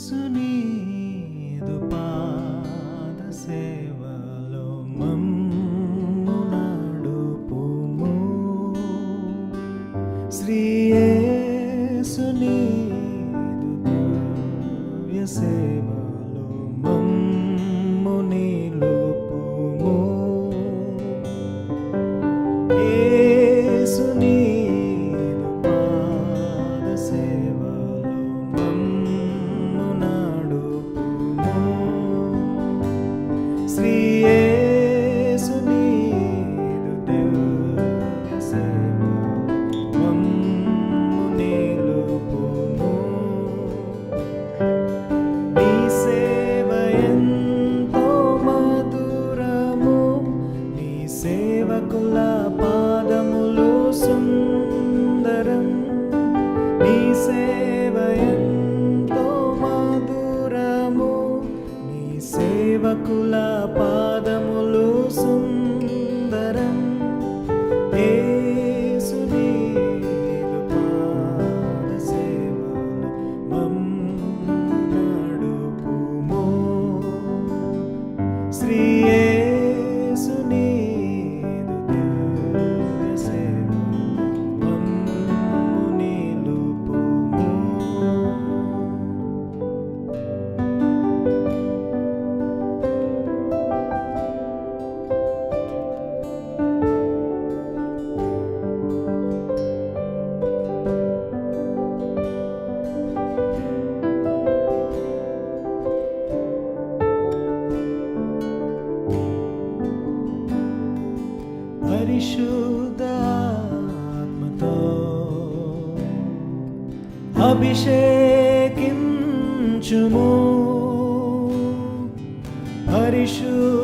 యేసునీదు పాద సేవలో మమ్ము నడుపుము శ్రీ యేసునీదు దివ్య సేవకుల పాదములు సుందరం. నీ సేవయంతో మధురము. నీ సేవకుల పాద అభిషేకించుము. పరిశుద్ధాత్మతో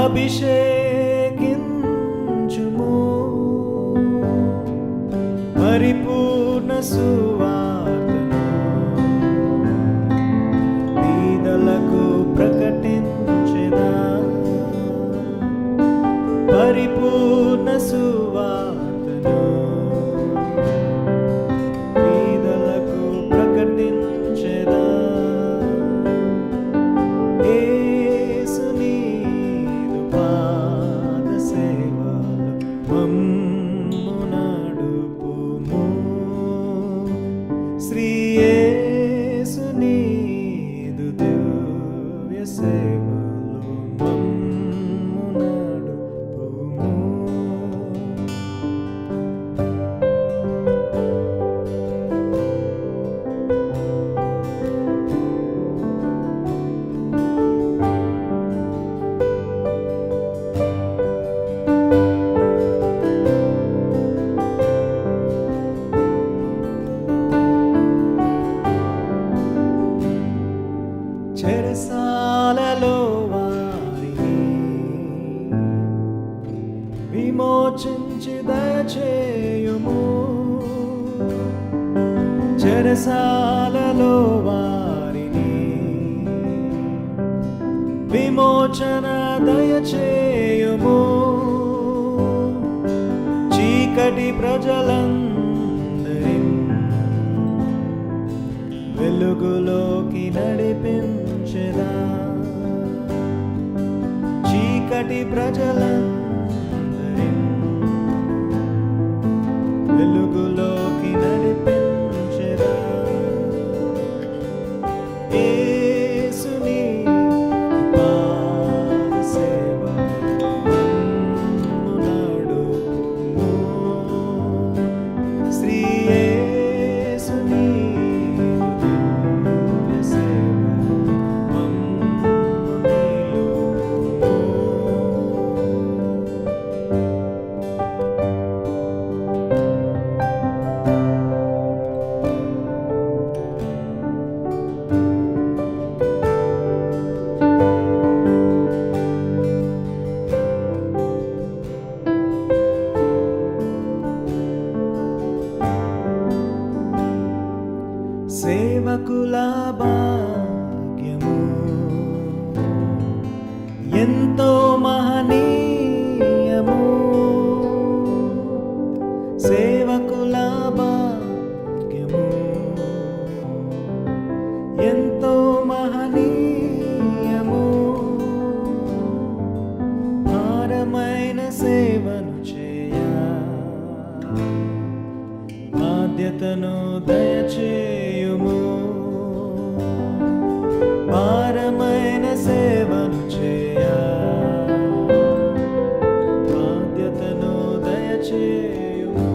అభిషేకించుము. పరిపూర్ణ సువార్తను పేదలకు ప్రకటించెదా పరిపూర్ణ say. చెరసాలలో వారిని విమోచన దయచేయుము. చీకటి ప్రజలందరి వెలుగులోకి నడిపించదా. చీకటి ప్రజలందరి కృపను దయచేయుము. భారమైన సేవను చేయ. బాధ్యతను దయచేయుము.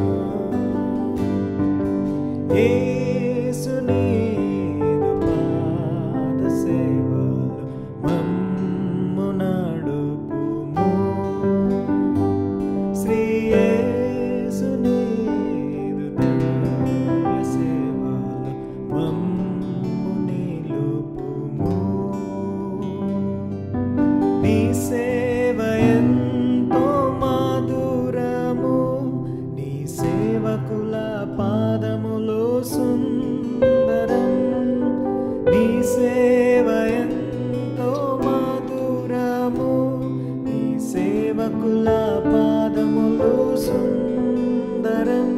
ఏ సేవకుల పాదములు సుందరం.